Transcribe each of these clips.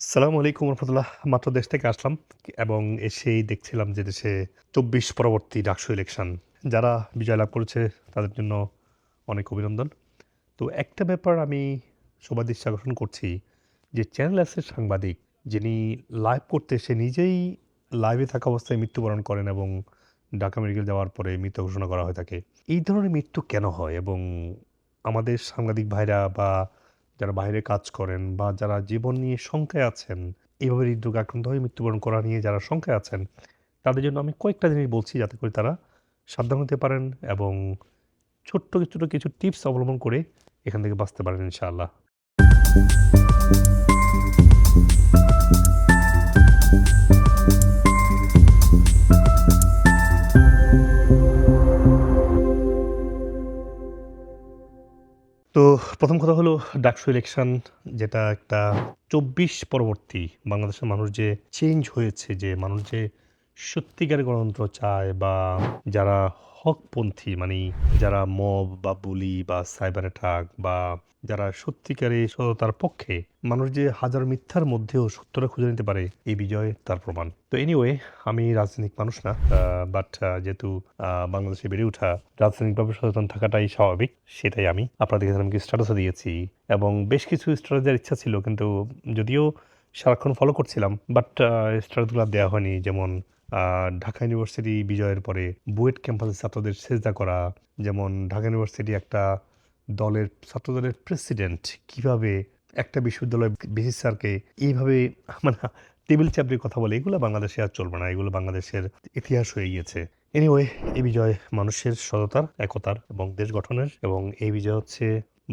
সালামু আলাইকুম রহমতুল্লাহ। মাত্র দেশ থেকে আসলাম এবং এসেই দেখছিলাম যে দেশে চব্বিশ পরবর্তী ডাকসু ইলেকশন যারা বিজয় লাভ করেছে, তাদের জন্য অনেক অভিনন্দন। তো একটা ব্যাপার আমি সবার দৃষ্টি আকর্ষণ করছি যে চ্যানেল এসের সাংবাদিক, যিনি লাইভ করতে সে নিজেই লাইভে থাকা অবস্থায় মৃত্যুবরণ করেন এবং ঢাকা মেডিকেল যাওয়ার পরে মৃত্যু ঘোষণা করা হয়ে থাকে এই ধরনের মৃত্যু কেন হয় এবং আমাদের সাংবাদিক ভাইরা বা যারা বাইরে কাজ করেন বা যারা জীবন নিয়ে শঙ্কায় আছেন, এভাবে হৃদরোগ আক্রান্ত হয়ে মৃত্যুবরণ করা নিয়ে যারা শঙ্কায় আছেন, তাদের জন্য আমি কয়েকটা জিনিস বলছি যাতে করে তারা সাবধান হতে পারেন এবং ছোট্ট ছোট কিছু টিপস অবলম্বন করে এখান থেকে বাঁচতে পারেন ইনশাআল্লাহ। প্রথম কথা হলো ডাকসু ইলেকশন যেটা একটা চব্বিশ পরবর্তী বাংলাদেশের মানুষ যে চেঞ্জ হয়েছে, যে মানুষ যে সত্যিকার গণতন্ত্র চায় বা যারা হকপন্থী মানে যারা মব বা বুলি বা সাইবার অ্যাটাক বা যারা সত্যিকারে সততার পক্ষে মানুষ যে হাজার মিথ্যার মধ্যেও সত্যটা খুঁজে নিতে পারে, এই বিজয় তার প্রমাণ। তো এনিওয়ে আমি রাজনৈতিক মানুষ না বাট যেহেতু বাংলাদেশে বেড়ে ওঠা রাজনৈতিকভাবে সচেতন থাকাটাই স্বাভাবিক, সেটাই আমি আপনাদের কাছে আমি স্ট্যাটাসও দিয়েছি। এবং বেশ কিছু স্ট্যাটাস দেওয়ার ইচ্ছা ছিল, কিন্তু যদিও সারাক্ষণ ফলো করছিলাম বাট আর দেওয়া হয়নি। যেমন ঢাকা ইউনিভার্সিটি বিজয়ের পরে বুয়েট ক্যাম্পাসের ছাত্রদের সেজদা করা, যেমন ঢাকা ইউনিভার্সিটি একটা দলের ছাত্রদলের প্রেসিডেন্ট কীভাবে একটা বিশ্ববিদ্যালয় বিসি স্যারকে এইভাবে মানে টেবিল চাপড়ির কথা বলে, এগুলো বাংলাদেশে আর চলবে না, এগুলো বাংলাদেশের ইতিহাস হয়ে গিয়েছে। এনিওয়ে এই বিজয় মানুষের সততার, একতার এবং দেশ গঠনের, এবং এই বিজয় হচ্ছে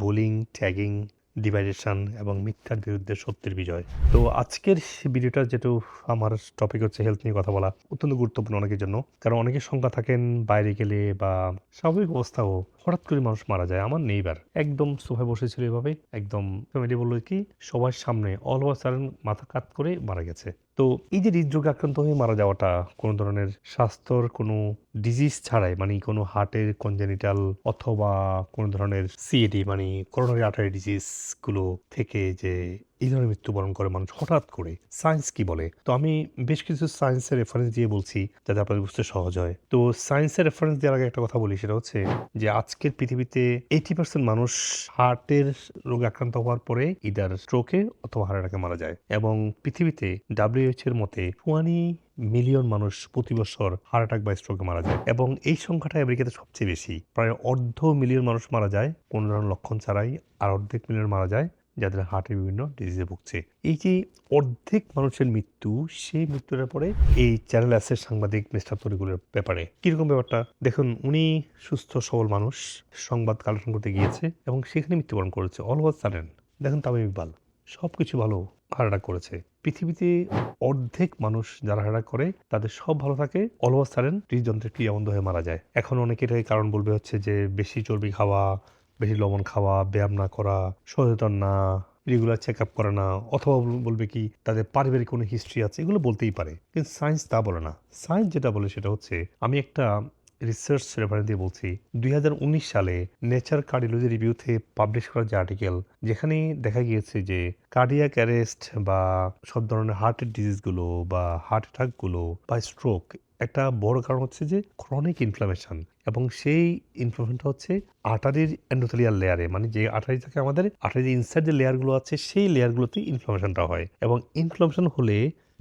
বোলিং ট্যাগিং ডিভাইডেশন এবং মিথ্যার বিরুদ্ধে সত্যের বিজয়। তো আজকের ভিডিওটা যেটা আমার টপিক হচ্ছে হেলথ নিয়ে কথা বলা, অত্যন্ত গুরুত্বপূর্ণ অনেকের জন্য। কারণ অনেকের সংখ্যা থাকেন বাইরে গেলে বা স্বাভাবিক অবস্থাও হঠাৎ করে মানুষ মারা যায়। আমার নেইবার একদম সোফায় বসেছিল এভাবে, একদম ফ্যামিলি বলল কি, সবার সামনে অল ওভার সাডেন মাথা কাত করে মারা গেছে। তো এই যে হৃদরোগে আক্রান্ত হয়ে মারা যাওয়াটা কোনো ধরনের স্বাস্থ্যর কোনো ডিজিজ ছাড়াই মানে কোনো হার্টের কনজেনিটাল অথবা কোনো ধরনের সিএডি মানে করোনারি আর্টারি ডিজিজগুলো থেকে যে এই ধরনের মৃত্যুবরণ করে মানুষ। হঠাৎ করে সায়েন্স কি বলে? তো আমি বেশ কিছু সায়েন্সের রেফারেন্স দিয়ে বলছি যাতে আপনাদের বুঝতে সহজ হয়। তো সায়েন্সের রেফারেন্স দেওয়ার আগে একটা কথা বলি, সেটা হচ্ছে যে আজকের পৃথিবীতে এইটি পার্সেন্ট মানুষ হার্টের রোগে আক্রান্ত হওয়ার পরে ইদার স্ট্রোকে অথবা হার্ট অ্যাটাকে মারা যায়। এবং পৃথিবীতে ডাব্লিউএইচ এর মতে টোয়ানি মিলিয়ন মানুষ প্রতি বছর হার্ট অ্যাটাক বা স্ট্রোকে মারা যায়। এবং এই সংখ্যাটা আমেরিকাতে সবচেয়ে বেশি। প্রায় অর্ধ মিলিয়ন মানুষ মারা যায় কোনো ধরনের লক্ষণ ছাড়াই আর অর্ধেক মিলিয়ন মারা যায়। যাদের হার্টের বিভিন্ন ডিজিজে ভুগছে। এই যে অর্ধেক মানুষের মৃত্যু, সেই মৃত্যুর পরে এই চ্যানেল অ্যাসের সাংবাদিক মিস্টার তরিকুলের ব্যাপারে। কীরকম ব্যাপারটা? দেখুন, উনি সুস্থ, সবল মানুষ, সংবাদ কালেকশন করতে গিয়েছে এবং সেখানে মৃত্যুবরণ করেছে। অল ওভার সাডেন দেখুন তামিম ইকবাল সব কিছু ভালো হার্ট করেছে। পৃথিবীতে অর্ধেক মানুষ যারা হার্ট করে, তাদের সব ভালো থাকে। অল ওভার সাডেন হৃদযন্ত্রের ক্রিয়া বন্ধ হয়ে মারা যায়। এখন অনেকে কারণ বলবে হচ্ছে যে, বেশি চর্বি খাওয়া বেশি লবণ খাওয়া, ব্যায়াম না করা, সচেতন না রেগুলার চেক আপ করে না, অথবা বলবে কি তাদের পারিবারিক কোনো হিস্ট্রি আছে, এগুলো বলতেই পারে। কিন্তু সায়েন্স তা বলে না। সায়েন্স যেটা বলে সেটা হচ্ছে, আমি একটা রিসার্চ রেফারেন্স দিয়ে বলছি, দুই হাজার উনিশ সালে নেচার কার্ডিওলজি রিভিউতে পাবলিশ করা যে আর্টিকেল যেখানে দেখা গিয়েছে যে কার্ডিয়াক অ্যারেস্ট বা সব ধরনের হার্টের ডিজিজগুলো বা হার্ট অ্যাটাকগুলো বা স্ট্রোক একটা বড় কারণ হচ্ছে যে ক্রনিক ইনফ্লামেশন এবং সেই ইনফ্লামেশনটা হচ্ছে আটারির এন্ডোথেলিয়াল লেয়ারে মানে যে আটারি থাকে আমাদের আটারির ইনসাইড যে লেয়ারগুলো আছে, সেই লেয়ারগুলোতে ইনফ্লামেশনটা হয় এবং ইনফ্লামেশন হলে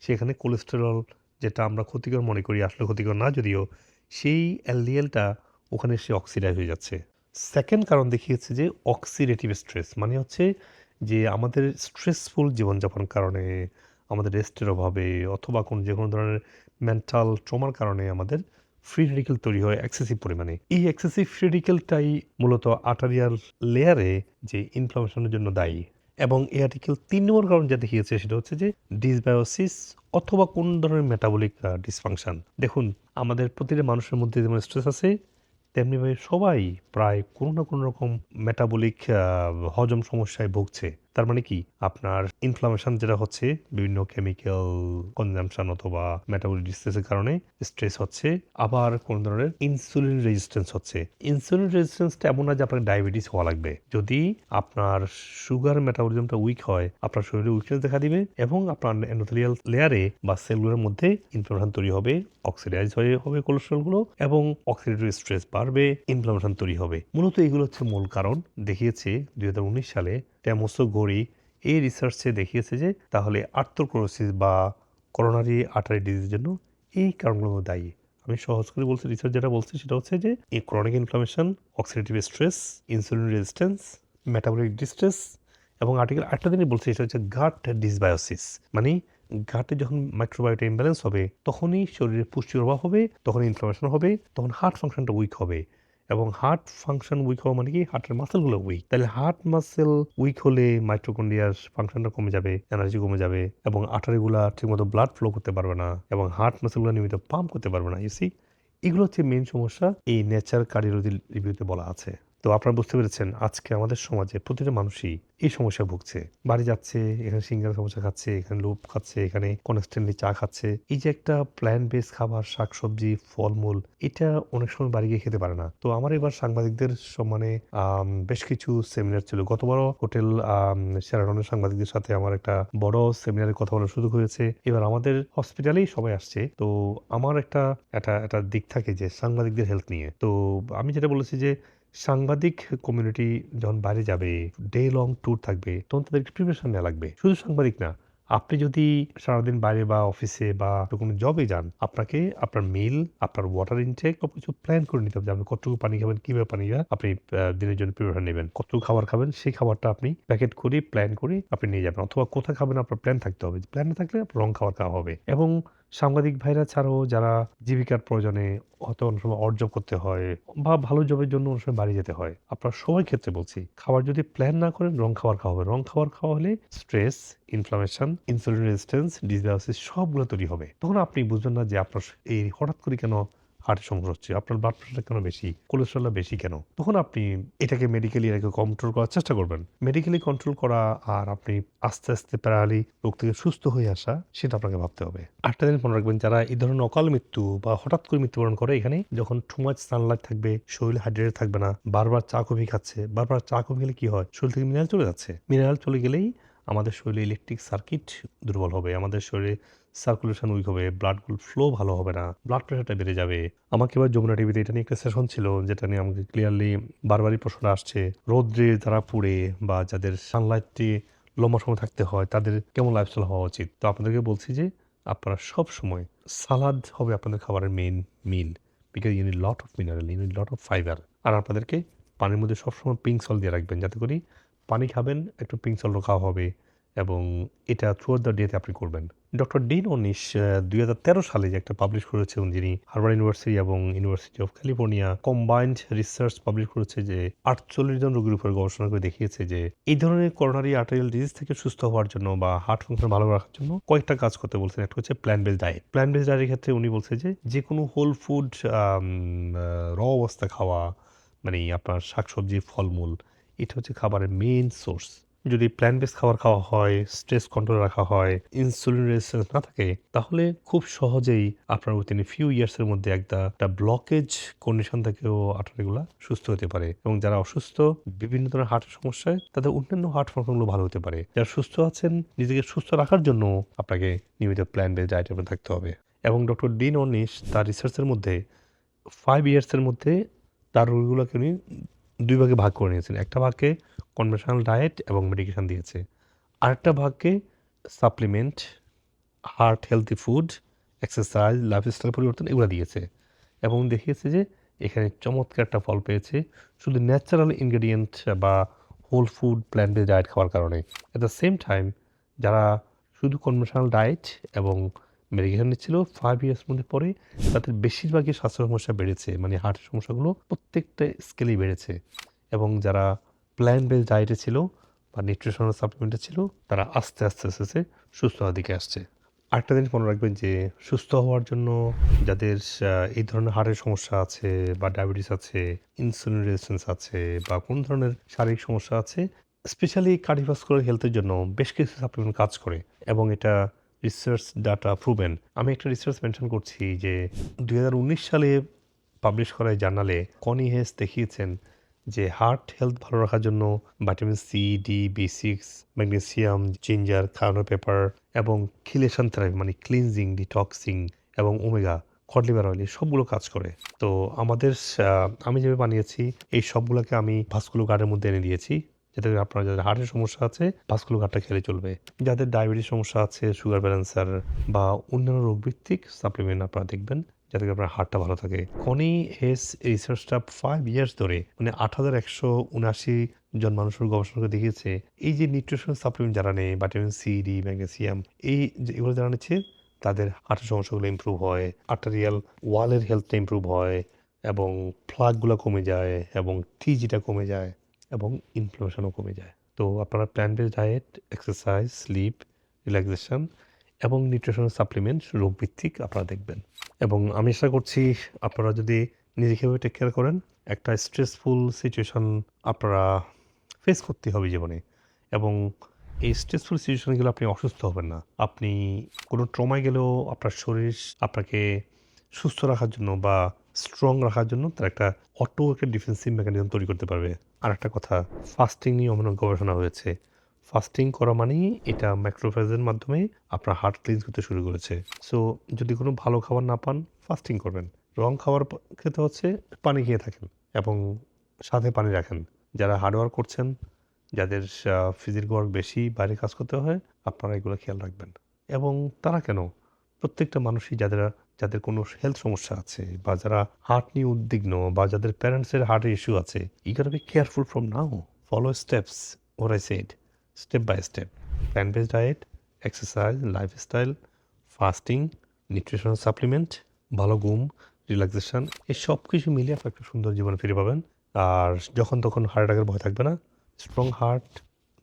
সেখানে কোলেস্টেরল যেটা আমরা ক্ষতিকর মনে করি, আসলে ক্ষতিকর না যদিও সেই এলডিএলটা ওখানে সে অক্সিডাইজ হয়ে যাচ্ছে। সেকেন্ড কারণ দেখিয়েছে যে অক্সিডেটিভ স্ট্রেস মানে হচ্ছে যে আমাদের স্ট্রেসফুল জীবনযাপন কারণে, আমাদের রেস্টের অভাবে অথবা কোনো যে কোনো ধরনের মেন্টাল ট্রমার কারণে আমাদের ফ্রি রেডিকেল তৈরি হয় এক্সেসিভ পরিমাণে। এই এক্সেসিভ ফ্রি রেডিকেলটাই মূলত আটারিয়াল লেয়ারে যে ইনফ্লামেশনের জন্য দায়ী। এবং এই আর্টিকেল তিন নম্বর কারণ যা দেখিয়েছে সেটা হচ্ছে যে ডিসবায়োসিস অথবা কোন ধরনের মেটাবলিক ডিসফাংশন দেখুন, আমাদের প্রতিটা মানুষের মধ্যে যেমন স্ট্রেস আছে, তেমনিভাবে সবাই প্রায় কোনো না কোনো রকম মেটাবলিক হজম সমস্যায় ভুগছে। তার মানে কি? আপনার ইনফ্লামেশন যেটা হচ্ছে, বিভিন্ন কেমিক্যাল কনজামশন অথবা মেটাবলিক ডিস্ট্রেসের কারণে স্ট্রেস হচ্ছে। আবার কোন ধরনের? ইনসুলিন রেজিস্ট্যান্স হচ্ছে। ইনসুলিন রেজিস্ট্যান্সটা এমন না যে আপনার ডায়াবেটিস হওয়া লাগবে। যদি আপনার সুগার মেটাবলিজমটা উইক হয়, আপনার শরীরে উইকনেস দেখা দিবে এবং আপনার এন্ডোথেলিয়াল লেয়ারে বা সেলগুলোর মধ্যে ইনফ্লামেশন তৈরি হবে অক্সিডাইজ হয়ে হবে কোলেস্ট্রলগুলো এবং অক্সিডেটিভ স্ট্রেস বাড়বে ইনফ্লামেশন তৈরি হবে। মূলত এগুলো হচ্ছে মূল কারণ। দেখিয়েছে দুই হাজার উনিশ সালে ট্যামোসো গড়ি এই রিসার্চে দেখিয়েছে যে তাহলে আর্থ্রোক্লোরোসিস বা করোনারি আর্টারি ডিজিজের জন্য এই কারণগুলো দায়ী। আমি সহজ করে বলছি রিসার্চ যেটা বলছে সেটা হচ্ছে যে এই chronic inflammation oxidative stress insulin resistance metabolic distress এবং আর্টিকেল আটটা দিনই বলছে, সেটা হচ্ছে গাট ডিসবায়োসিস মানে গাটে যখন মাইক্রোবায়োটা ইমব্যালেন্স হবে, তখনই শরীরে পুষ্টির অভাব হবে তখন ইনফ্লামেশন হবে, তখন হার্ট ফাংশনটা উইক হবে। এবং হার্ট ফাংশন উইক হওয়া মানে কি? হার্টের মাসেলগুলো উইক তাহলে হার্ট মাসেল উইক হলে মাইট্রোকন্ডিয়ার ফাংশনটা কমে যাবে এনার্জি কমে যাবে এবং আটারিগুলা ঠিকমতো ব্লাড ফ্লো করতে পারবে না এবং হার্ট মাসেলগুলো নিয়মিত পাম্প করতে পারবে না। ইউসি এগুলো হচ্ছে মেন সমস্যা এই নেচার কার্ডিওলজি রিভিউতে বলা আছে। তো আপনারা বুঝতে পেরেছেন, আজকে আমাদের সমাজে প্রতিটা মানুষই এই সমস্যা ভুগছে। বাড়ি যাচ্ছে, এখানে সিঙ্গার সমস্যা খাচ্ছে, এখানে লোভ খাচ্ছে, এখানে কনস্ট্যান্টলি চা খাচ্ছে। এই যে একটা প্ল্যান বেস খাবার, শাকসবজি, ফলমূল, এটা অনেক সময় বাড়ি গিয়ে খেতে পারে না। তো আমার এবার সাংবাদিকদের সম্মানে বেশ কিছু সেমিনার ছিল। গতবারও হোটেল সেরাটনের সাংবাদিকদের সাথে আমার একটা বড় সেমিনারে কথা বলার সুযোগ হয়েছে। এবার আমাদের হসপিটালেই সবাই আসছে। তো আমার একটা একটা একটা দিক থাকে যে সাংবাদিকদের হেলথ নিয়ে। তো আমি যেটা বলেছি যে সাংবাদিক কমিউনিটি যখন বাইরে যাবে ডে লং ট্যুর থাকবে, তখন তাদেরকে প্রিপারেশন নেওয়া লাগবে। শুধু সাংবাদিক না, আপনি যদি সারাদিন বাইরে বা অফিসে বা কোনো জবে যান, আপনাকে আপনার মিল আপনার ওয়াটার ইনটেক সব কিছু প্ল্যান করে নিতে হবে যে আপনি কতটুকু পানি খাবেন, কীভাবে পানি আপনি দিনের জন্য প্রিপারেশন নেবেন, কতটুকু খাবার খাবেন, সেই খাবারটা আপনি প্যাকেট করে প্ল্যান করে আপনি নিয়ে যাবেন। অথবা কোথায় খাবেন আপনার প্ল্যান থাকতে হবে। প্ল্যান না থাকলে রং খাবার খাওয়া হবে। এবং সাংবাদিক ভাইরা ছাড়াও যারা জীবিকার প্রয়োজনে হয়তো অনেক সময় অর্জ করতে হয় বা ভালো জবের জন্য অনেক সময় বাড়ি যেতে হয়, আপনার সবাই ক্ষেত্রে বলছি, খাবার যদি প্ল্যান না করেন, রং খাবার খাওয়া হবে। রং খাবার খাওয়া হলে স্ট্রেস ইনফ্লামেশন ইনসুলিন রেজিস্ট্যান্স ডিজিডাসিস সবগুলো তৈরি হবে। তখন আপনি বুঝবেন না যে আপনার এই হঠাৎ করে কেন সমস্যা হচ্ছে, আপনার ব্লাড প্রেশার কেন বেশি কোলেস্ট্রলটা বেশি কেন? তখন আপনি এটাকে মেডিকেলি এটাকে কন্ট্রোল করার চেষ্টা করবেন। মেডিকেলি কন্ট্রোল করা আর আপনি আস্তে আস্তে প্যারালি রোগ থেকে সুস্থ হয়ে আসা, সেটা আপনাকে ভাবতে হবে। আটটা দিন মনে রাখবেন, যারা এই ধরনের অকাল মৃত্যু বা হঠাৎ করে মৃত্যুবরণ করে, এখানে যখন টু মাচ সানলাইট থাকবে, শরীর হাইড্রেটেড থাকবে না, বারবার চা কফি খাচ্ছে, বারবার চা কফি খেলে কি হয়? শরীর থেকে মিনারেল চলে যাচ্ছে। মিনারেল চলে গেলেই আমাদের শরীরে ইলেকট্রিক সার্কিট দুর্বল হবে, আমাদের শরীরে সার্কুলেশন উইক হবে ব্লাড ফ্লো ভালো হবে না ব্লাড প্রেশারটা বেড়ে যাবে। আমাকে এবার যমুনা টিভিতে এটা নিয়ে একটা সেশন ছিল, যেটা নিয়ে আমাকে ক্লিয়ারলি বারবারই প্রশ্নটা আসছে, রোদ্রে যারা পুড়ে বা যাদের সানলাইটটি লম্বা সময় থাকতে হয়, তাদের কেমন লাইফস্টাইল হওয়া উচিত? তো আপনাদেরকে বলছি যে, আপনারা সব সময় সালাদ হবে আপনাদের খাবারের main meal because you need lot of mineral you need lot of fiber আর আপনাদেরকে পানির মধ্যে সবসময় পিঙ্ক সল দিয়ে রাখবেন, যাতে করে পানি খাবেন, একটু পিঙ্ক সলও খাওয়া হবে। এবং এটা থ্রু দ্য ডেতে আপনি করবেন। ডক্টর ডিন অনিশ দুই হাজার তেরো সালে যে একটা পাবলিশ করেছেন যিনি হার্ভার্ড ইউনিভার্সিটি এবং University of California combined research publish করেছে যে আটচল্লিশ জন রোগীর উপর গবেষণা করে দেখিয়েছে যে এই ধরনের করোনারি আর্টারিয়াল ডিজিজ থেকে সুস্থ হওয়ার জন্য বা হার্ট ফাংশন ভালো রাখার জন্য কয়েকটা কাজ করতে বলছেন। একটা হচ্ছে plant base diet plant base ডায়েটের ক্ষেত্রে উনি বলছে যে যে কোনো হোল ফুড র অবস্থা খাওয়া মানে আপনার শাকসবজি, ফলমূল, এটা হচ্ছে খাবারের মেইন সোর্স যদি প্ল্যান বেস খাবার খাওয়া হয় স্ট্রেস কন্ট্রোল রাখা হয় ইনসুলিন রেজিস্ট্যান্স না থাকে, তাহলে খুব সহজেই আপনার উইথিন ফিউ ইয়ার্সের মধ্যে একটা একটা ব্লকেজ কন্ডিশন থেকেও আঠারিগুলা সুস্থ হতে পারে। এবং যারা অসুস্থ, বিভিন্ন ধরনের হার্টের সমস্যায় তাদের অন্যান্য হার্ট ফাংশনগুলো ভালো হতে পারে। যারা সুস্থ আছেন, নিজেকে সুস্থ রাখার জন্য আপনাকে নিয়মিত প্ল্যান বেস ডায়েটের থাকতে হবে। এবং ডক্টর ডিন অনিশ তার রিসার্চের মধ্যে ফাইভ ইয়ার্সের মধ্যে তার রোগীগুলোকে উনি দুই ভাগে ভাগ করে নিয়েছেন। একটা ভাগকে কনভেনশনাল ডায়েট এবং মেডিকেশন দিয়েছে। আরেকটা ভাগকে supplement heart healthy food exercise lifestyle পরিবর্তন এগুলো দিয়েছে। এবং দেখিয়েছে যে এখানে চমৎকার একটা ফল পেয়েছে শুধু ন্যাচারাল ইনগ্রেডিয়েন্ট বা হোল ফুড প্ল্যান্ট ডায়েট খাওয়ার কারণে। অ্যাট দ্য সেম টাইম যারা শুধু কনভেনশনাল ডায়েট এবং মেডিকেশন নিচ্ছিল ফাইভ ইয়ার্স মধ্যে পরে তাদের বেশিরভাগই স্বাস্থ্য সমস্যা বেড়েছে মানে হার্টের সমস্যাগুলো প্রত্যেকটা স্কেলেই বেড়েছে। এবং যারা প্ল্যান বেস ডায়েটে ছিল বা নিউট্রিশনাল সাপ্লিমেন্টে ছিল, তারা আস্তে আস্তে আস্তে আস্তে সুস্থ হওয়ার দিকে আসছে। আরেকটা জিনিস মনে রাখবেন যে, সুস্থ হওয়ার জন্য যাদের এই ধরনের হার্টের সমস্যা আছে বা ডায়াবেটিস আছে ইনসুলিন রেজিস্ট্যান্স আছে বা কোন ধরনের শারীরিক সমস্যা আছে স্পেশালি কার্ডিওভাস্কুলার হেলথের জন্য বেশ কিছু সাপ্লিমেন্ট কাজ করে। এবং এটা রিসার্চ ডাটা প্রুভেন আমি একটা রিসার্চ মেনশন করছি যে দুই হাজার উনিশ সালে পাবলিশ করা জার্নালে কনি হেস দেখিয়েছেন যে হার্ট হেলথ ভালো রাখার জন্য vitamin C D B six magnesium ginger খাওয়ানো পেপার এবং খিলেশন থেরাপি মানে ক্লিনজিং ডিটক্সিং এবং ওমেগা কড লিভার অয়েল সবগুলো কাজ করে। তো আমাদের আমি যেভাবে বানিয়েছি, এই সবগুলোকে আমি ভাস্কুলো গার্ডের মধ্যে এনে দিয়েছি। যাতে আপনার যাদের হার্টের সমস্যা আছে ভাস্কুলো গার্ডটা খেলে চলবে। যাদের ডায়াবেটিস সমস্যা আছে, সুগার ব্যালেন্সার বা অন্যান্য রোগভিত্তিক সাপ্লিমেন্ট আপনারা দেখবেন, যাতে করে আপনার হার্টটা ভালো থাকে। কনি হেস রিসার্চটা ফাইভ ইয়ার্স ধরে মানে আট হাজার একশো উনআশি জন মানুষের গবেষণা দেখিয়েছে, এই যে নিউট্রিশন সাপ্লিমেন্ট যারা নেয় ভিটামিন সি ডি ম্যাগনেসিয়াম এই এগুলো যারা নিচ্ছে, তাদের হার্টের সমস্যাগুলো ইমপ্রুভ হয় আর্টারিয়াল ওয়ালের হেলথটা ইমপ্রুভ হয়, এবং ফ্লাগগুলো কমে যায়, এবং টিজিটা কমে যায়। এবং ইনফ্লামেশনও কমে যায়। তো আপনারা plant base diet exercise sleep relaxation এবং নিউট্রিশনাল সাপ্লিমেন্ট রোগভিত্তিক আপনারা দেখবেন। এবং আমি আশা করছি আপনারা যদি নিজেকে টেক কেয়ার করেন, একটা স্ট্রেসফুল সিচুয়েশন আপনারা ফেস করতে হবে জীবনে। এবং এই স্ট্রেসফুল সিচুয়েশনগুলো আপনি অসুস্থ হবেন না। আপনি কোনো ট্রমায় গেলেও আপনার শরীর আপনাকে সুস্থ রাখার জন্য বা স্ট্রং রাখার জন্য তার একটা অটো একটা ডিফেন্সিভ মেকানিজম তৈরি করতে পারবে। আর একটা কথা ফাস্টিং নিয়ে অনেক গবেষণা হয়েছে। ফাস্টিং করা মানেই এটা ম্যাক্রোফেজের মাধ্যমে আপনার হার্ট ক্লিনজ করতে শুরু করেছে। সো যদি কোনো ভালো খাবার না পান ফাস্টিং করবেন। রং খাবার খেতে হচ্ছে পানি খেয়ে থাকেন এবং সাথে পানি রাখেন। যারা হার্ডওয়ার্ক করছেন, যাদের ফিজিক্যাল ওয়ার্ক বেশি, বাইরে কাজ করতে হয়, আপনারা এগুলো খেয়াল রাখবেন। এবং তারা কেন? প্রত্যেকটা মানুষই যাদের যাদের কোনো হেলথ সমস্যা আছে বা যারা হার্ট নিয়ে উদ্বিগ্ন বা যাদের প্যারেন্টসের হার্টের ইস্যু আছে ই gotta be careful from now follow steps or I said step by step plant based diet exercise lifestyle fasting nutritional supplement ভালো ঘুম রিল্যাক্সেশন এই সব কিছু মিলিয়ে আপনি একটা সুন্দর জীবন ফিরে পাবেন। আর যখন তখন হার্ট অ্যাটাকের ভয় থাকবে না। স্ট্রং হার্ট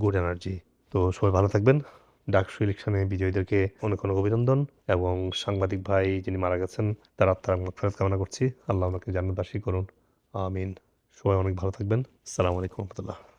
গুড এনার্জি তো সবাই ভালো থাকবেন। ডাকসু ইলেকশনে বিজয়ীদেরকে অনেক অনেক অভিনন্দন এবং সাংবাদিক ভাই যিনি মারা গেছেন, তার আত্মার ফেরত কামনা করছি। আল্লাহ আমাকে জান্নাতবাসী করুন। আমিন। সবাই অনেক ভালো থাকবেন। সালাম আলাইকুম রহমতুল্লাহ।